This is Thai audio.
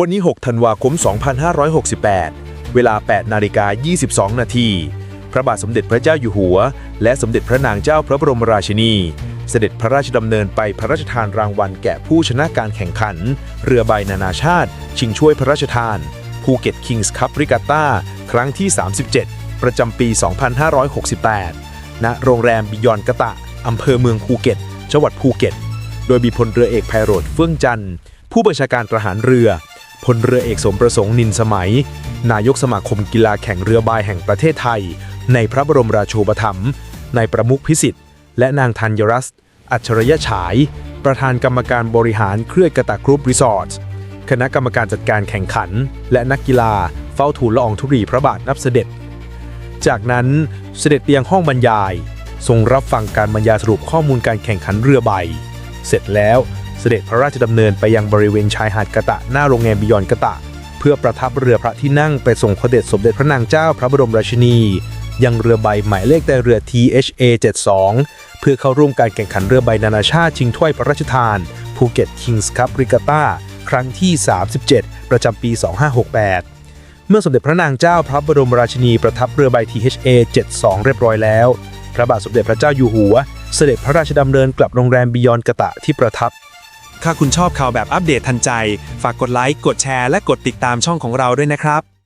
วันนี้ 6 ธันวาคม 2568 เวลา 8 นาฬิกา 22 นาที พระบาทสมเด็จพระเจ้าอยู่หัว และสมเด็จพระนางเจ้าพระบรมราชินี เสด็จพระราชดำเนินไปพระราชทานรางวัลแก่ผู้ชนะการแข่งขัน เรือใบนานาชาติ ชิงช่วยพระราชทานภูเก็ตคิงส์คัพริกาต้าครั้งที่ 37 ประจำปี 2568 ณ โรงแรมบิยอนกะตะอำเภอเมืองภูเก็ต จังหวัดภูเก็ต โดยมีพลเรือเอกไพโรธเฟื่องจันทร์ผู้บัญชาการทหารเรือ พลเรือเอกสมประสงค์นินสมัย นายกสมาคมกีฬาแข่งเรือใบแห่งประเทศไทย ในพระบรมราโชปถัมภ์นายประมุขพิสิทธิ์ และนางธัญรัตน์อัจฉริยะฉาย ประธานกรรมการบริหารเครือกะตะกรุ๊ปรีสอร์ทคณะกรรมการจัดการแข่งขัน และนักกีฬาเฝ้าทูลละอองธุรีพระบาทนับเสด็จ จากนั้นเสด็จเตียงห้องบรรยาย ทรงรับฟังการบรรยายสรุปข้อมูลการแข่งขันเรือใบ เสร็จแล้ว เสด็จพระราชดำเนินไปยังบริเวณชายหาดกะตะหน้าโรงแรมบิยอนกะตะ เพื่อประทับเรือพระที่นั่งไปส่งพระเดชสมเด็จพระนางเจ้าพระบรมราชินี ยังเรือใบหมายเลขแต่เรือ THA 72เพื่อเข้าร่วมการแข่งขันเรือใบนานาชาติชิงถ้วยพระราชทานภูเก็ตคิงส์คัพริกาต้าครั้งที่ 37 ประจำปี 2568 เมื่อสมเด็จพระนางเจ้าพระบรมราชินีประทับเรือใบ THA 72 เรียบร้อยแล้ว พระบาทสมเด็จพระเจ้าอยู่หัว เสด็จพระราชดำเนินกลับโรงแรมบิยอนกะตะที่ประทับ ถ้าคุณชอบข่าวแบบอัปเดตทันใจ ฝากกดไลค์ กดแชร์ และกดติดตามช่องของเราด้วยนะครับ